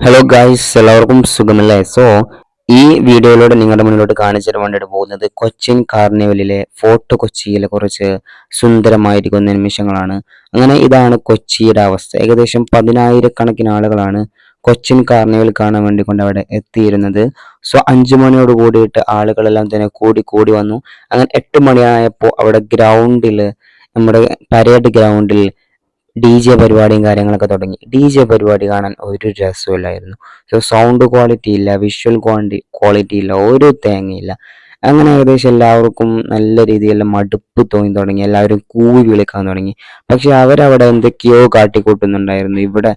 Hello guys എല്ലാവർക്കും സുഖമല്ലേ? So ഈ വീഡിയോയിലൂടെ നിങ്ങളുടെ മുന്നിലോട്ട് കാണിച്ചു തരാൻ വേണ്ടിയിട്ട് പോകുന്നത് കൊച്ചിൻ കാർണിവലിലെ ഫോർട്ട് കൊച്ചിയിലെ കുറച്ച് സുന്ദരമായിരിക്കുന്ന നിമിഷങ്ങളാണ്. അങ്ങനെ ഇതാണ് കൊച്ചിയുടെ അവസ്ഥ. ഏകദേശം പതിനായിരക്കണക്കിന് ആളുകളാണ് കൊച്ചിൻ കാർണിവൽ കാണാൻ വേണ്ടി കൊണ്ട് അവിടെ എത്തിയിരുന്നത്. സോ അഞ്ചു മണിയോട് കൂടിയിട്ട് ആളുകളെല്ലാം തന്നെ കൂടി കൂടി വന്നു. അങ്ങനെ എട്ട് മണിയായപ്പോൾ അവിടെ ഗ്രൗണ്ടിൽ നമ്മുടെ പരേഡ് ഗ്രൗണ്ടിൽ ഡി ജെ പരിപാടിയും കാര്യങ്ങളൊക്കെ തുടങ്ങി. ഡി ജെ പരിപാടി കാണാൻ ഒരു രസമില്ലായിരുന്നു സോ സൗണ്ട് ക്വാളിറ്റി ഇല്ല വിഷ്വൽ ക്വാണ്ടി ക്വാളിറ്റി ഇല്ല ഒരു തേങ്ങയില്ല. അങ്ങനെ ഏകദേശം എല്ലാവർക്കും നല്ല രീതിയിലുള്ള മടുപ്പ് തോന്നി തുടങ്ങി. എല്ലാവരും കൂവി വിളിക്കാൻ തുടങ്ങി. പക്ഷെ അവരവിടെ എന്തൊക്കെയോ കാട്ടിക്കൂട്ടുന്നുണ്ടായിരുന്നു. ഇവിടെ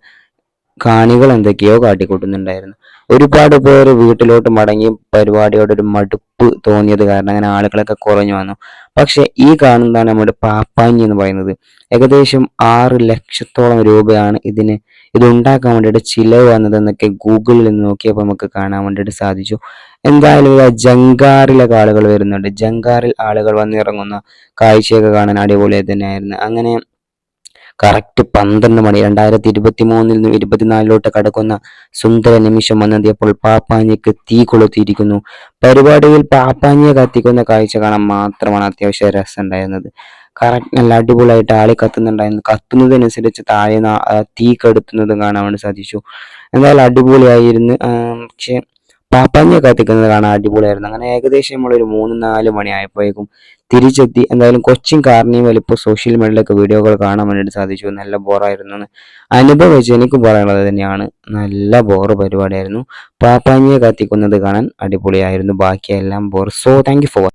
കാണികൾ എന്തൊക്കെയോ കാട്ടിക്കൂട്ടുന്നുണ്ടായിരുന്നു. ഒരുപാട് പേര് വീട്ടിലോട്ട് മടങ്ങി പരിപാടിയോട് ഒരു മടുപ്പ് തോന്നിയത് കാരണം അങ്ങനെ ആളുകളൊക്കെ കുറഞ്ഞു വന്നു. പക്ഷെ ഈ കാണുന്നതാണ് നമ്മുടെ പാപ്പാഞ്ഞി എന്ന് പറയുന്നത്. ഏകദേശം ആറ് ലക്ഷത്തോളം രൂപയാണ് ഇതിന് ഇത് ഉണ്ടാക്കാൻ വേണ്ടിയിട്ട് ചിലവ് വന്നതെന്നൊക്കെ ഗൂഗിളിൽ നിന്ന് നോക്കിയപ്പോൾ നമുക്ക് കാണാൻ വേണ്ടിയിട്ട് സാധിച്ചു. എന്തായാലും ഇതാ ജങ്കാറിലൊക്കെ ആളുകൾ വരുന്നുണ്ട്. ജങ്കാറിൽ ആളുകൾ വന്നിറങ്ങുന്ന കാഴ്ചയൊക്കെ കാണാൻ അടിപൊളി തന്നെയായിരുന്നു. അങ്ങനെ കറക്റ്റ് പന്ത്രണ്ട് മണി രണ്ടായിരത്തി ഇരുപത്തി മൂന്നിൽ നിന്ന് ഇരുപത്തിനാലിലോട്ട് കടക്കുന്ന സുന്ദര നിമിഷം വന്നെത്തിയപ്പോൾ പാപ്പാഞ്ഞിക്ക് തീ കൊളുത്തിയിരിക്കുന്നു. പരിപാടിയിൽ പാപ്പാഞ്ഞിയെ കത്തിക്കുന്ന കാഴ്ച കാണാൻ മാത്രമാണ് അത്യാവശ്യം രസം ഉണ്ടായിരുന്നത്. കറക്റ്റ് നല്ല അടിപൊളിയായിട്ട് ആളി കത്തുന്നുണ്ടായിരുന്നു. കത്തുന്നതനുസരിച്ച് താഴെ തീ കെടുത്തുന്നതും കാണാൻ വേണ്ടി സാധിച്ചു. എന്തായാലും അടിപൊളിയായിരുന്നു. പക്ഷെ പാപ്പാഞ്ഞിയെ കത്തിക്കുന്നത് കാണാൻ അടിപൊളിയായിരുന്നു. അങ്ങനെ ഏകദേശം നമ്മളൊരു മൂന്ന് നാല് മണിയായപ്പോഴേക്കും തിരിച്ചെത്തി. എന്തായാലും കൊച്ചിൻ കാർണിവൽ ഇപ്പോൾ സോഷ്യൽ മീഡിയയിലൊക്കെ വീഡിയോകൾ കാണാൻ വേണ്ടിയിട്ട് സാധിച്ചു. നല്ല ബോറായിരുന്നു അനുഭവം വെച്ച് എനിക്ക് പറയാനുള്ളത് തന്നെയാണ്. നല്ല ബോറ് പരിപാടിയായിരുന്നു. പാപ്പാഞ്ഞെ കത്തിക്കുന്നത് കാണാൻ അടിപൊളിയായിരുന്നു. ബാക്കിയെല്ലാം ബോർ സോ താങ്ക് ഫോർ